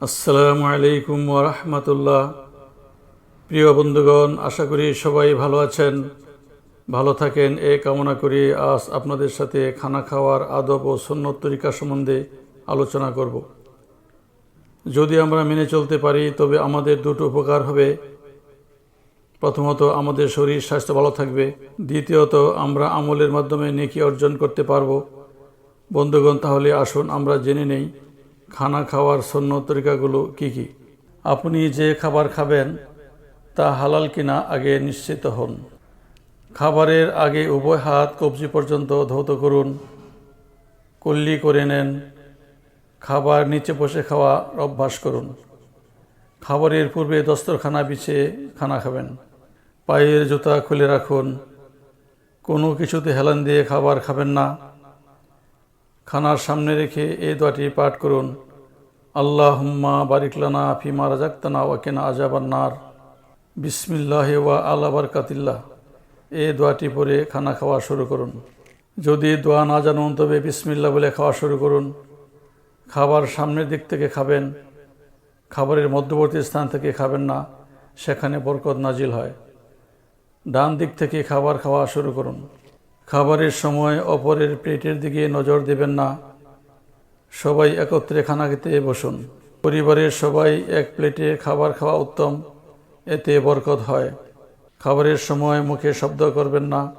আসসালামু আলাইকুম ওরহমতুল্লাহ প্রিয় বন্ধুগণ, আশা করি সবাই ভালো আছেন, ভালো থাকেন। এ কামনা করি আজ আপনাদের সাথে খানা খাওয়ার আদব ও সন্ন্যত তরিকা সম্বন্ধে আলোচনা করব। যদি আমরা মেনে চলতে পারি, তবে আমাদের দুটো উপকার হবে। প্রথমত, আমাদের শরীর স্বাস্থ্য ভালো থাকবে। দ্বিতীয়ত, আমরা আমলের মাধ্যমে নেকি অর্জন করতে পারব। বন্ধুগণ, তাহলে আসুন আমরা জেনে নেই খানা খাওয়ার সন্ন তরিকাগুলো কি কি? আপনি যে খাবার খাবেন তা হালাল কিনা আগে নিশ্চিত হন। খাবারের আগে উভয় হাত কবজি পর্যন্ত ধৌত করুন, কল্লি করে নেন, খাবার নিচে বসে খাওয়া অভ্যাস করুন। খাবারের পূর্বে দস্তরখানা বিছিয়ে খানা খাবেন। পায়ের জুতা খুলে রাখুন। কোনো কিছুতে হেলান দিয়ে খাবার খাবেন না। খানার সামনে রেখে এই দোয়াটি পাঠ করুন। আল্লাহ হুম্মা বারিকলানা ফিমা রাজাক্তানা ওয়াকেনা আজাবান্নার বিসমিল্লাহ ওয়া আল্লাহ বারকাতিল্লাহ। এই দোয়াটি পরে খানা খাওয়া শুরু করুন। যদি দোয়া না জানুন, তবে বিসমিল্লা বলে খাওয়া শুরু করুন। খাবার সামনের দিক থেকে খাবেন, খাবারের মধ্যবর্তী স্থান থেকে খাবেন না, সেখানে বরকত নাজিল হয়। ডান দিক থেকে খাবার খাওয়া শুরু করুন। খাবারের সময় অপরের প্লেটের দিকে নজর দেবেন না। সবাই একত্রে খানা খেতে বসুন। পরিবারের সবাই এক প্লেটে খাবার খাওয়া উত্তম, এতে বরকত হয়। খাবারের সময় মুখে শব্দ করবেন না।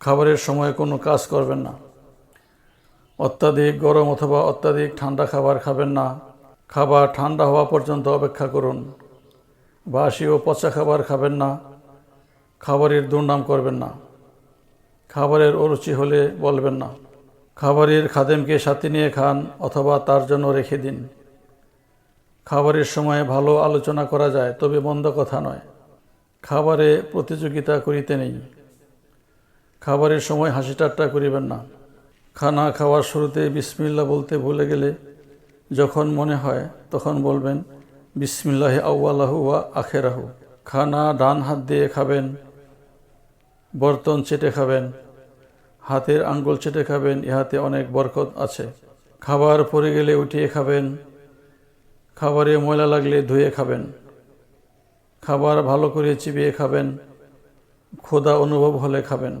খাবারের সময় কোনো কাজ করবেন না। অত্যাধিক গরম অথবা অত্যাধিক ঠান্ডা খাবার খাবেন না। খাবার ঠান্ডা হওয়া পর্যন্ত অপেক্ষা করুন। বাসি ও পচা খাবার খাবেন না। খাবারের দুর্নাম করবেন না। খাবারের অরুচি হলে বলবেন না। খাবারের খাদেমকে সাথে নিয়ে খান অথবা তার জন্য রেখে দিন। খাবারের সময় ভালো আলোচনা করা যায়, তবে মন্দ কথা নয়। খাবারে প্রতিযোগিতা করিতে নেই। খাবারের সময় হাসি ঠাট্টা করিবেন না। খানা খাওয়ার শুরুতে বিসমিল্লা বলতে ভুলে গেলে যখন মনে হয় তখন বলবেন, বিসমিল্লাহ আউ্লাহু ওয়া আখেরাহু। খানা ডান হাত দিয়ে খাবেন বর্তন চেটে খাবেন, হাতের আঙ্গুল চেটে খাবেন, ইহাতে অনেক বরকত আছে। খাবার পরে গেলে উঠিয়ে খাবেন, খাবারে ময়লা লাগলে ধুয়ে খাবেন, খাবার ভালো করে চিবিয়ে খাবেন, ক্ষুধা অনুভব হলে খাবেন।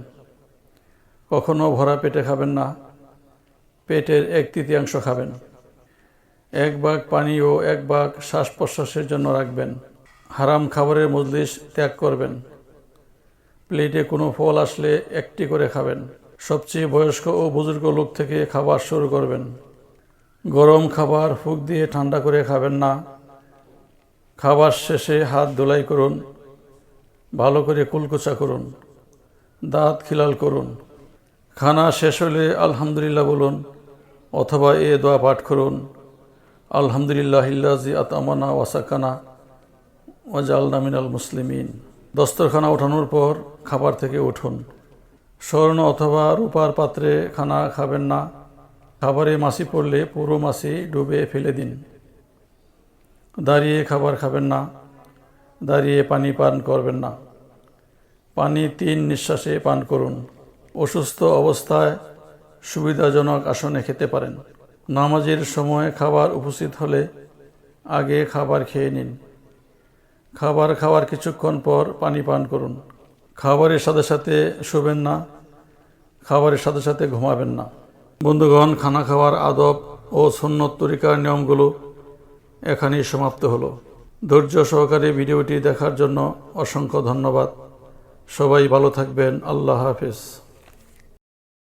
কখনো ভরা পেটে খাবেন না, পেটের এক তৃতীয়াংশ খাবেন। এক ভাগ পানি ও এক ভাগ শ্বাস প্রশ্বাসের জন্য রাখবেন। হারাম খাবারের মজলিস ত্যাগ করবেন। প্লেটে কোনো ফল আসলে একটি করে খাবেন। সবচেয়ে বয়স্ক ও বুজুর্গ লোক থেকে খাবার শুরু করবেন। গরম খাবার ফুক দিয়ে ঠান্ডা করে খাবেন না। খাবার শেষে হাত ধোলাই করুন। ভালো করে কুলকুচা করুন। দাঁত খিলাল করুন। খানা শেষ হলে আলহামদুলিল্লাহ বলুন অথবা এ দোয়া পাঠ করুন। আলহামদুলিল্লাহ ইল্লাজি আতামানা ওয়াসাকানা ওয়াজালনা মিনাল মুসলিমিন। দস্তরখানা ওঠানোর পর খাবার থেকে উঠুন। স্বর্ণ অথবা রূপার পাত্রে খানা খাবেন না। খাবারে মাছি পড়লে পুরো মাছি ডুবে ফেলে দিন। দাঁড়িয়ে খাবার খাবেন না। দাঁড়িয়ে পানি পান করবেন না। পানি তিন নিঃশ্বাসে পান করুন। অসুস্থ অবস্থায় সুবিধাজনক আসনে খেতে পারেন। নামাজের সময় খাবার উপস্থিত হলে আগে খাবার খেয়ে নিন। খাবার খাওয়ার কিছুক্ষণ পর পানি পান করুন। খাবারের সাথে সাথে শোবেন না। খাবারের সাথে সাথে ঘুমাবেন না। বন্ধুগণ, খানা খাওয়ার আদব ও সন্ন্যত তরিকার নিয়মগুলো এখানেই সমাপ্ত হলো। ধৈর্য সহকারে ভিডিওটি দেখার জন্য অসংখ্য ধন্যবাদ। সবাই ভালো থাকবেন। আল্লাহ হাফিজ।